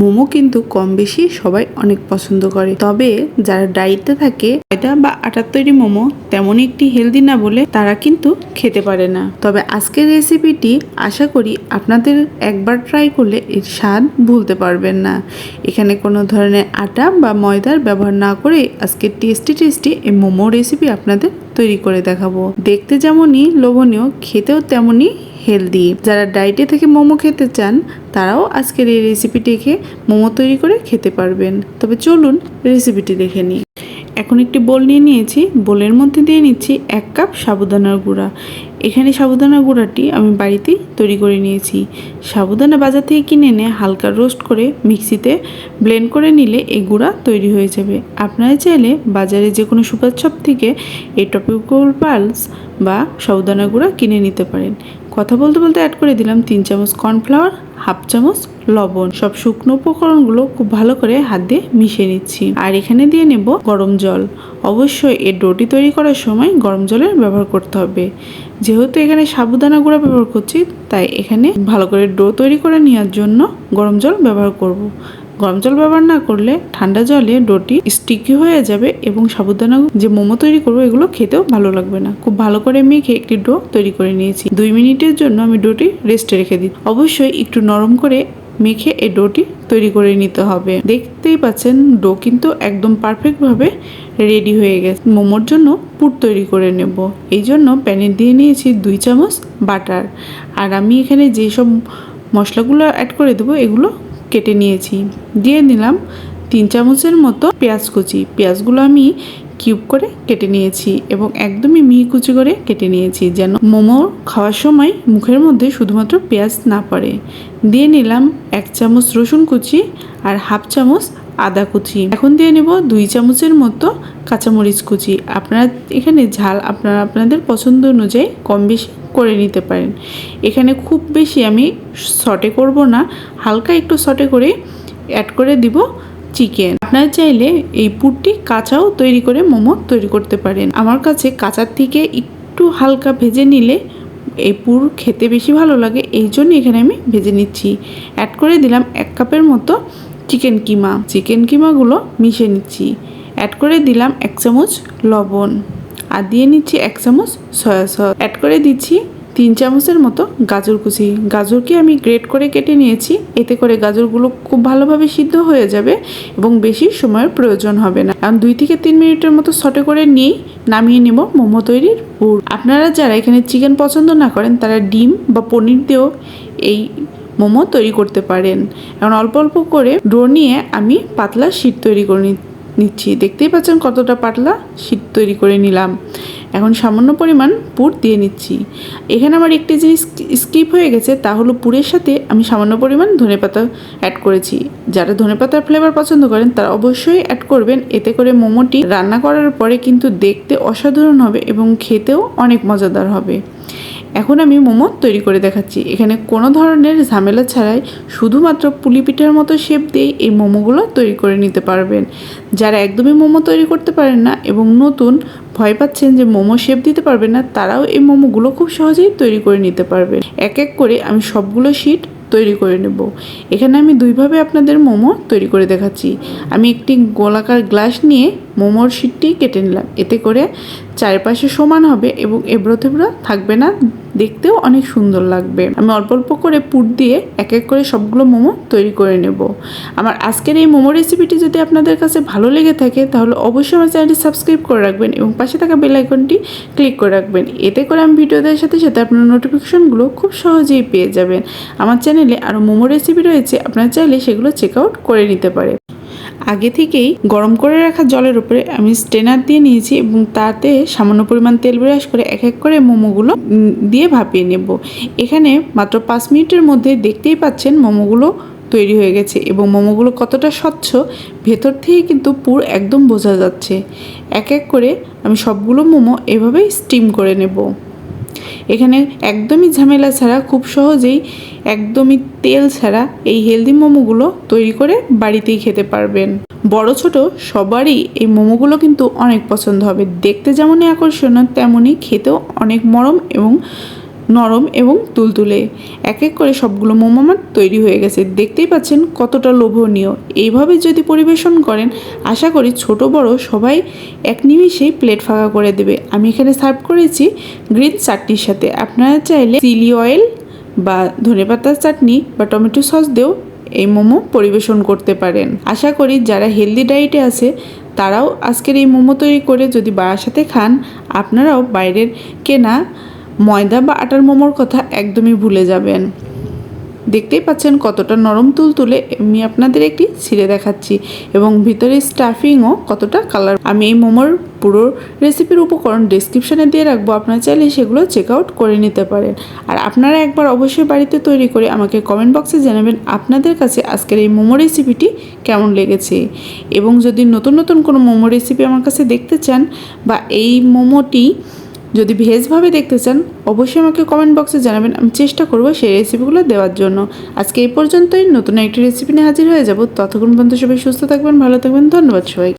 মোমো কিন্তু কম বেশি সবাই অনেক পছন্দ করে। তবে যারা ডায়েটে থাকে এটা বা আটার তৈরি মোমো তেমন একটি হেলদি না বলে তারা কিন্তু খেতে পারে না। তবে আজকের রেসিপিটি আশা করি আপনাদের একবার ট্রাই করলে এর স্বাদ ভুলতে পারবেন না। এখানে কোনো ধরনের আটা বা ময়দার ব্যবহার না করে আজকে টেস্টি টেস্টি এই মোমো রেসিপি আপনাদের তৈরি করে দেখাবো। দেখতে যেমনই লোভনীয়, খেতেও তেমনই হেলদি যারা ডায়েটে থেকে মোমো খেতে চান, তারাও আজকের এই রেসিপিটি খেয়ে মোমো তৈরি করে খেতে পারবেন। তবে চলুন রেসিপিটি দেখে নিই। এখন একটি বোল নিয়ে নিয়েছি। বোলের মধ্যে দিয়ে নিচ্ছি এক কাপ সাবুদানার গুঁড়া। এখানে সাবুদানা গুঁড়াটি আমি বাড়িতেই তৈরি করে নিয়েছি। সাবুদানা বাজার থেকে কিনে এনে হালকা রোস্ট করে মিক্সিতে ব্লেন্ড করে নিলে এই গুঁড়া তৈরি হয়ে যাবে। আপনারা চাইলে বাজারে যে কোনো সুপার শপ থেকে এই টপিকল পালস বা সাবুদানা গুঁড়া কিনে নিতে পারেন। কথা বলতে বলতে অ্যাড করে দিলাম তিন চামচ কর্নফ্লাওয়ার হাফ চামচ লবণ। সব শুকনো উপকরণগুলো খুব ভালো করে হাত দিয়ে মিশিয়ে নিচ্ছি। আর এখানে দিয়ে নেব গরম জল। অবশ্যই এর ডোটি তৈরি করার সময় গরম জলের ব্যবহার করতে হবে। যেহেতু এখানে সাবুদানা গুঁড়া ব্যবহার করছি, তাই এখানে ভালো করে ডো তৈরি করে নেওয়ার জন্য গরম জল ব্যবহার করব। গরম জল ব্যবহার না করলে ঠান্ডা জলে ডোটি স্টিকি হয়ে যাবে এবং সাবুদানা যে মোমো তৈরি করব এগুলো খেতেও ভালো লাগবে না। খুব ভালো করে মেখে একটি ডো তৈরি করে নিয়েছি। দুই মিনিটের জন্য আমি ডোটি রেস্টে রেখে দিই। অবশ্যই একটু নরম করে মেখে এই ডোটি তৈরি করে নিতে হবে। দেখতেই পাচ্ছেন ডো কিন্তু একদম পারফেক্টভাবে রেডি হয়ে গেছে। মোমোর জন্য পুর তৈরি করে নেব। এই জন্য প্যানে দিয়ে নিয়েছি দুই চামচ বাটার আর আমি এখানে যেসব মশলাগুলো অ্যাড করে দেবো এগুলো কেটে নিয়েছি। দিয়ে নিলাম তিন চামচের মতো পেঁয়াজ কুচি। পেঁয়াজগুলো আমি কিউব করে কেটে নিয়েছি এবং একদমই মিহি কুচি করে কেটে নিয়েছি যেন মোমো খাওয়ার সময় মুখের মধ্যে শুধুমাত্র পেঁয়াজ না পড়ে। দিয়ে নিলাম এক চামচ রসুন কুচি আর হাফ চামচ আদা কুচি। এখন দিয়ে নেব দুই চামচের মতো কাঁচামরিচ কুচি। আপনারা এখানে ঝাল আপনারা, আপনাদের পছন্দ অনুযায়ী কম বেশি করে নিতে পারেন। এখানে খুব বেশি আমি সটে করব না, হালকা একটু সটে করে অ্যাড করে দিব চিকেন আপনারা চাইলে এই পুরটি কাঁচাও তৈরি করে মোমো তৈরি করতে পারেন। আমার কাছে কাঁচার থেকে একটু হালকা ভেজে নিলে এই পুর খেতে বেশি ভালো লাগে, এই জন্য এখানে আমি ভেজে নিচ্ছি। অ্যাড করে দিলাম এক কাপের মতো চিকেন কিমা। চিকেন কিমাগুলো মিশিয়ে নিচ্ছি। অ্যাড করে দিলাম এক চামচ লবণ। আর দিয়ে নিচ্ছি এক চামচ সয়া সস। অ্যাড করে দিচ্ছি তিন চামচের মতো গাজর কুচি। গাজরকে আমি গ্রেট করে কেটে নিয়েছি। এতে করে গাজরগুলো খুব ভালোভাবে সিদ্ধ হয়ে যাবে এবং বেশি সময়ের প্রয়োজন হবে না। কারণ দুই থেকে তিন মিনিটের মতো সটে করে নিয়েই নামিয়ে নেব মোমো তৈরির পুর। আপনারা যারা এখানে চিকেন পছন্দ না করেন, তারা ডিম বা পনির দিয়েও এই মোমো তৈরি করতে পারেন। এখন অল্প অল্প করে ডো নিয়ে আমি পাতলা শীত তৈরি করে নি- নিচ্ছি। দেখতেই পাচ্ছেন কতটা পাতলা শীত তৈরি করে নিলাম। এখন সামান্য পরিমাণ পুর দিয়ে নিচ্ছি। এখানে আমার একটি জিনিস স্কিপ হয়ে গেছে, তা হলো পুরের সাথে আমি সামান্য পরিমাণ ধনেপাতা অ্যাড করেছি। যারা ধনেপাতার ফ্লেভার পছন্দ করেন, তারা অবশ্যই অ্যাড করবেন। এতে করে মোমোটি রান্না করার পরে কিন্তু দেখতে অসাধারণ হবে এবং খেতেও অনেক মজাদার হবে। এখন আমি মোমো তৈরি করে দেখাচ্ছি। এখানে কোনো ধরনের ঝামেলা ছাড়াই শুধুমাত্র পুলি পিঠার মতো শেপ দিয়ে এই মোমোগুলো তৈরি করে নিতে পারবেন। যারা একদমই মোমো তৈরি করতে পারেন না এবং নতুন, ভয় পাচ্ছেন যে মোমো শেপ দিতে পারবেন না, তারাও এই মোমোগুলো খুব সহজেই তৈরি করে নিতে পারবেন এক এক করে আমি সবগুলো শিট তৈরি করে নেব। এখানে আমি দুইভাবে আপনাদের মোমো তৈরি করে দেখাচ্ছি। আমি একটি গোলাকার গ্লাস নিয়ে মোমোর শিটটি কেটে নিলাম। এতে করে চারপাশে সমান হবে এবং এবড়ো থেবড়ো থাকবে না দেখতেও অনেক সুন্দর লাগবে। আমি অল্প অল্প করে পুর দিয়ে এক এক করে সবগুলো মোমো তৈরি করে নেব। আমার আজকের এই মোমো রেসিপিটি যদি আপনাদের কাছে ভালো লেগে থাকে, তাহলে অবশ্যই আমার চ্যানেলটি সাবস্ক্রাইব করে রাখবেন এবং পাশে থাকা বেল আইকনটি ক্লিক করে রাখবেন। এতে করে আমি ভিডিও দেওয়ার সাথে সাথে আপনার নোটিফিকেশনগুলো খুব সহজেই পেয়ে যাবেন। আমার চ্যানেলে আরও মোমো রেসিপি রয়েছে, আপনারা চাইলে সেগুলো চেক আউট করে নিতে পারে আগে থেকেই গরম করে রাখা জলের উপরে আমি স্টেনার দিয়ে নিয়েছি এবং তাতে সামান্য পরিমাণ তেল ব্রাশ করে এক এক করে মোমোগুলো দিয়ে ভাপিয়ে নেব। এখানে মাত্র পাঁচ মিনিটের মধ্যে দেখতেই পাচ্ছেন মোমোগুলো তৈরি হয়ে গেছে এবং মোমোগুলো কতটা স্বচ্ছ ভেতর থেকে কিন্তু পুর একদম বোঝা যাচ্ছে। এক এক করে আমি সবগুলো মোমো এভাবেই স্টিম করে নেব। এখানে একদমই ঝামেলা ছাড়া খুব সহজেই একদমই তেল ছাড়া এই হেলদি মোমোগুলো তৈরি করে বাড়িতেই খেতে পারবেন। বড় ছোট সবারই এই মোমোগুলো কিন্তু অনেক পছন্দ হবে। দেখতে যেমনই আকর্ষণীয়, তেমনই খেতেও অনেক মরম এবং নরম এবং তুলতুলে। এক এক করে সবগুলো মোমো আমার তৈরি হয়ে গেছে। দেখতেই পাচ্ছেন কতটা লোভনীয়। এইভাবে যদি পরিবেশন করেন, আশা করি ছোট বড় সবাই এক নিমিষেই প্লেট ফাঁকা করে দেবে। আমি এখানে সার্ভ করেছি গ্রিন চাটনির সাথে। আপনারা চাইলে চিলি অয়েল বা ধনেপাতার চাটনি বা টমেটো সস দিয়েও এই মোমো পরিবেশন করতে পারেন। আশা করি যারা হেলদি ডায়েটে আছে, তারাও আজকের এই মোমো তৈরি করে যদি বাসাতে খান, আপনারাও বাইরের কেনা ময়দা বা আটার মোমোর কথা একদমই ভুলে যাবেন। দেখতেই পাচ্ছেন কতটা নরম তুলতুলে আমি আপনাদের একটি ছিঁড়ে দেখাচ্ছি এবং ভিতরে স্টাফিংও কতটা কালার আমি এই মোমোর পুরো রেসিপির উপকরণ ডিসক্রিপশানে দিয়ে রাখব, আপনারা চাইলে সেগুলো চেক আউট করে নিতে পারেন। আর আপনারা একবার অবশ্যই বাড়িতে তৈরি করে আমাকে কমেন্ট বক্সে জানাবেন আপনাদের কাছে আজকের এই মোমো রেসিপিটি কেমন লেগেছে। এবং যদি নতুন নতুন কোনো মোমো রেসিপি আমার কাছে দেখতে চান বা এই মোমোটি যদি ভেজভাবে দেখতে চান, অবশ্যই আমাকে কমেন্ট বক্সে জানাবেন। আমি চেষ্টা করব সেই রেসিপিগুলো দেওয়ার জন্য। আজকে এই পর্যন্তই। নতুন একটি রেসিপি নিয়ে হাজির হয়ে যাব। ততক্ষণ পর্যন্ত সবাই সুস্থ থাকবেন, ভালো থাকবেন। ধন্যবাদ সবাই